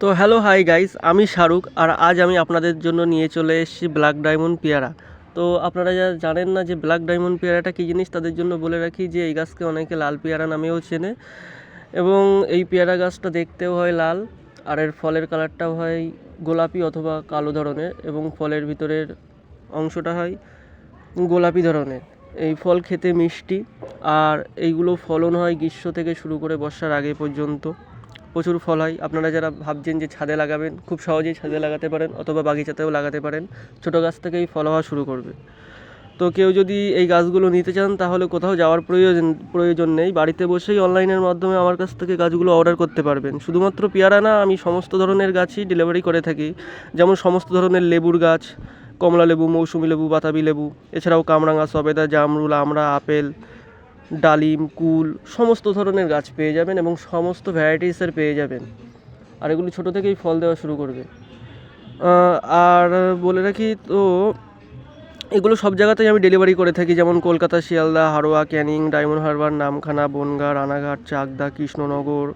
তো hello hi guys আমি শাহরুখ আর আজ আমি আপনাদের জন্য নিয়ে চলে এসেছি ব্ল্যাক ডায়মন্ড পেয়ারা। তো আপনারা যারা জানেন না যে ব্ল্যাক ডায়মন্ড পেয়ারাটা কী জিনিস, তাদের জন্য বলে রাখি যে এই গাছকে অনেকে লাল পেয়ারা নামেও চেনে এবং এই পেয়ারা গাছটা দেখতেও হয় লাল আর এর ফলের কালারটাও হয় গোলাপি অথবা কালো ধরনের এবং ফলের ভিতরের অংশটা হয় গোলাপি ধরনের। এই ফল খেতে মিষ্টি আর এইগুলো ফলন হয় গ্রীষ্ম থেকে শুরু করে বর্ষার আগে পর্যন্ত। প্রচুর ফল হয়। আপনারা যারা ভাবছেন যে ছাদে লাগাবেন, খুব সহজেই ছাদে লাগাতে পারেন অথবা বাগিচাতেও লাগাতে পারেন। ছোটো গাছ থেকেই ফল হওয়া শুরু করবে। তো কেউ যদি এই গাছগুলো নিতে চান, তাহলে কোথাও যাওয়ার প্রয়োজন প্রয়োজন নেই। বাড়িতে বসেই অনলাইনের মাধ্যমে আমার কাছ থেকে গাছগুলো অর্ডার করতে পারবেন। শুধুমাত্র পেয়ারা না, আমি সমস্ত ধরনের গাছই ডেলিভারি করে থাকি। যেমন সমস্ত ধরনের লেবুর গাছ কমলা লেবু মৌসুমি লেবু, বাতাবি লেবু, এছাড়াও কামরাঙা, সবেদা, জামরুল, আমড়া, আপেল ডালিম, কুল, সমস্ত ধরনের গাছ পেয়ে যাবেন এবং সমস্ত ভ্যারাইটিসের পেয়ে যাবেন। আর এগুলি ছোটো থেকেই ফল দেওয়া শুরু করবে। আর বলে রাখি তো, এগুলো সব জায়গাতেই আমি ডেলিভারি করে থাকি, যেমন কলকাতা, শিয়ালদা, হারোয়া, ক্যানিং, ডায়মন্ড হারবার, নামখানা, বনগাঁ, রানাঘাট, চাকদা, কৃষ্ণনগর,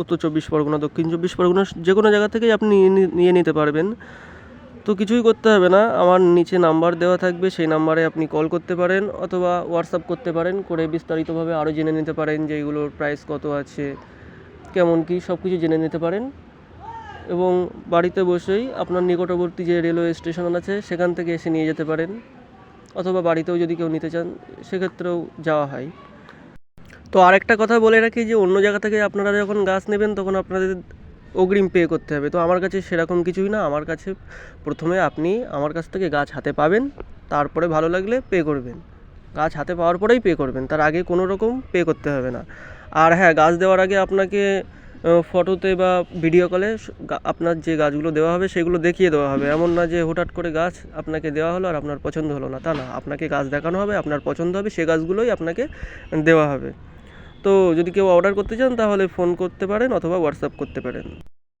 উত্তর চব্বিশ পরগনা, দক্ষিণ চব্বিশ পরগনা, যে কোনো জায়গা থেকেই আপনি নিয়ে নিতে পারবেন। তো কিছুই করতে হবে না। আমার নিচে নাম্বার দেওয়া থাকবে, সেই নাম্বারে আপনি কল করতে পারেন অথবা হোয়াটসঅ্যাপ করতে পারেন, করে বিস্তারিতভাবে আরও জেনে নিতে পারেন যে এগুলোর প্রাইস কত আছে, কেমন কী সব কিছু জেনে নিতে পারেন। এবং বাড়িতে বসেই আপনার নিকটবর্তী যে রেলওয়ে স্টেশন আছে, সেখান থেকে এসে নিয়ে যেতে পারেন। অথবা বাড়িতেও যদি কেউ নিতে চান, সেক্ষেত্রেও যাওয়া হয়। তো আরেকটা কথা বলে রাখি যে অন্য জায়গা থেকে আপনারা যখন গাছ নেবেন, তখন আপনাদের অগ্রিম পে করতে হবে। তো আমার কাছে সেরকম কিছুই না। আমার কাছে প্রথমে আপনি আমার কাছ থেকে গাছ হাতে পাবেন, তারপরে ভালো লাগলে পে করবেন। গাছ হাতে পাওয়ার পরেই পে করবেন। তার আগে কোনো রকম পে করতে হবে না। আর হ্যাঁ গাছ দেওয়ার আগে আপনাকে ফটোতে বা ভিডিও কলে আপনার যে গাছগুলো দেওয়া হবে সেগুলো দেখিয়ে দেওয়া হবে। এমন না যে হঠাৎ করে গাছ আপনাকে দেওয়া হলো আর আপনার পছন্দ হলো না। তা না, আপনাকে গাছ দেখানো হবে, আপনার পছন্দ হবে, সে গাছগুলোই আপনাকে দেওয়া হবে। তো যদি কেউ অর্ডার করতে চান তাহলে ফোন করতে পারেন অথবা হোয়াটসঅ্যাপ করতে পারেন।